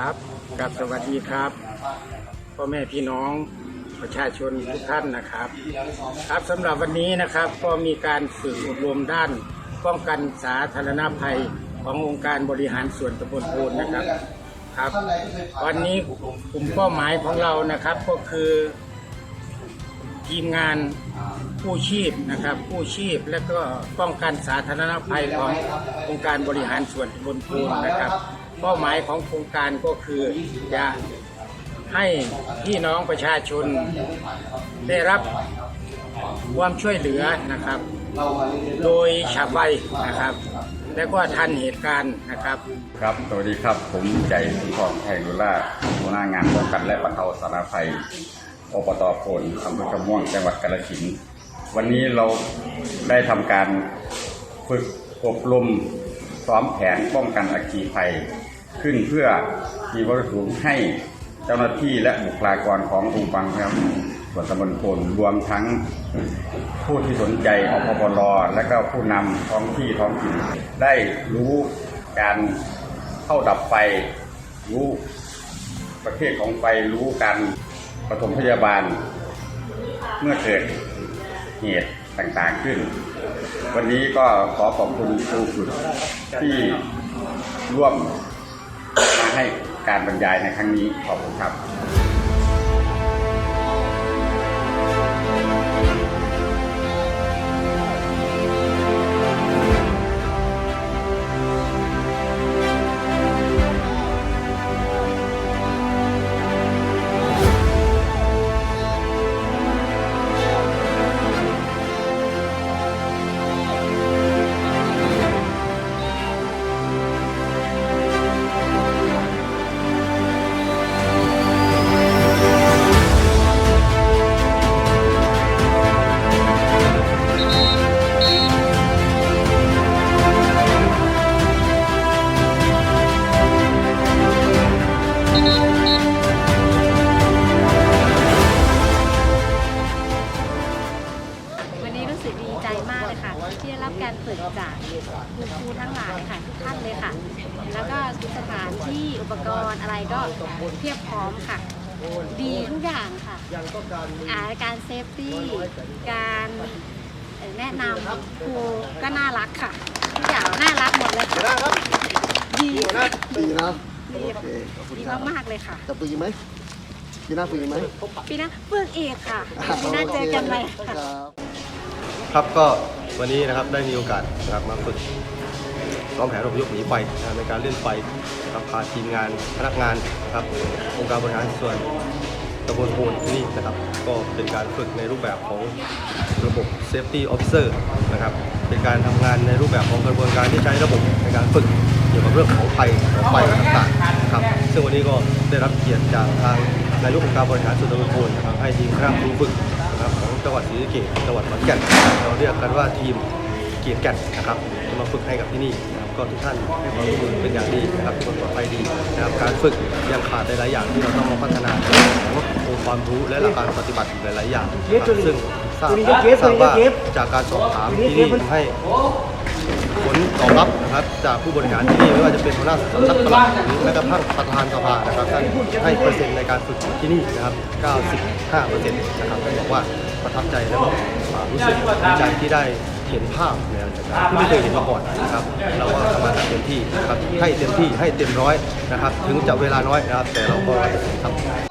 ครับกับสวัสดีครับพ่อแม่พี่น้องประชาชนทุกท่านนะครับ ครับสำหรับวันนี้นะครับก็มีการฝึกอบรมด้านป้องกันสาธารณภัยขององค์การบริหารส่วนตำบลโพนนะครับครับ วันนี้กลุ่มเป้าหมายของเรานะครับก็คือ ทีมงานผู้ชีพนะครับผู้ชีพและก็ป้องกันสาธารณภัยขององค์การบริหารส่วนตำบลพูนนะครับ เป้าหมายของโครงการก็คือจะให้พี่น้องประชาชนได้รับความช่วยเหลือนะครับ โดยฉับไวนะครับ และก็ทันเหตุการณ์นะครับ ครับ สวัสดีครับ ผมใจสุนทรไทยรุล่าหัวหน้างานป้องกันและบรรเทาสาธารณภัย อบตโพนอำเภอกระม่วงจังหวัดกาฬสินธุ์วันนี้เราได้ทำการฝึกอบรมซ้อมแผนป้องกันอัคคีภัย ขึ้นเพื่อมีวัตถุให้เจ้าหน้าที่และบุคลากรขององค์กรครับส่วนตำบลโพนรวมทั้งผู้ที่สนใจอพบลและก็ผู้นำท้องที่ท้องถิ่นได้รู้การเข้าดับไฟรู้ประเภทของไฟรู้การ ปฐมพยาบาล เมื่อเกิดเหตุต่างๆขึ้น วันนี้ก็ขอขอบคุณครูฝึกที่ร่วมมาให้การบรรยายในครั้งนี้ขอบคุณครับ รับการฝึกจากคุณครูทั้งหลายค่ะทุกท่านเลยค่ะ แล้วก็สถานที่อุปกรณ์อะไรก็เพียบพร้อมค่ะ ดีทุกอย่างค่ะอ่าการเซฟตี้การเอ่อแนะนำครูก็น่ารักค่ะทุกอย่างน่ารักหมดเลยค่ะดีค่ะปีนะดีโอเคขอบคุณดีครับมากๆเลยค่ะจะปีไหมปีหน้าปีไหมปีหน้าฝึกอีกค่ะปีหน้าเจอกันใหม่ค่ะครับครับก็ วันนี้นะครับได้มีโอกาสนะครับมาฝึกซ้อมแผนอพยพหนีไฟนะครับในการเล่นไฟนะครับพาทีมงานพนักงานนะครับองค์การบริหารส่วนตำบลโพนที่นี่นะครับ ก็เป็นการฝึกในรูปแบบของระบบ Safety Officer นะครับ เป็นการทำงานในรูปแบบของกระบวนการที่ใช้ระบบในการฝึกเกี่ยวกับเรื่องของไฟของไฟต่างๆนะครับซึ่งวันนี้ก็ได้รับเกียรติจากทาง นายกองค์การบริหารส่วนตำบลโพนนะครับให้ทีมคณะครูฝึกนะครับของจังหวัดศรีสะเกษจังหวัดขอนแก่นเราเรียกกันว่าทีมเกียรติแก่นนะครับจะมาฝึกให้กับที่นี่นะครับก็ทุกท่านให้ความร่วมมือเป็นอย่างดีนะครับทุกคนปลอดภัยดีนะครับการฝึกยังขาดหลายๆอย่างที่เราต้องมาพัฒนาในเรื่องขององค์ความรู้และหลักการปฏิบัติอีกหลายๆอย่างนะครับซึ่งทราบทราบว่าจากการสอบถามที่นี่ทำให้ ผลตอบรับนะครับจากผู้บริหารที่นี่ไม่ว่าจะเป็นหัวหน้าสำนักปลัดหรือแม้กระทั่งประธานสภานะครับท่านให้เปอร์เซ็นต์ในการฝึกที่นี่นะครับ 95เปอร์เซ็นต์นะครับท่านบอกว่าประทับใจแล้วก็รู้สึกดีใจที่ได้เห็นภาพในการจัดการที่ไม่เคยเห็นมาก่อนนะครับ เราก็ทำงานเต็มที่นะครับให้เต็มที่ให้เต็มร้อยนะครับ ถึงจะเวลาน้อยนะครับ แต่เราก็ทำ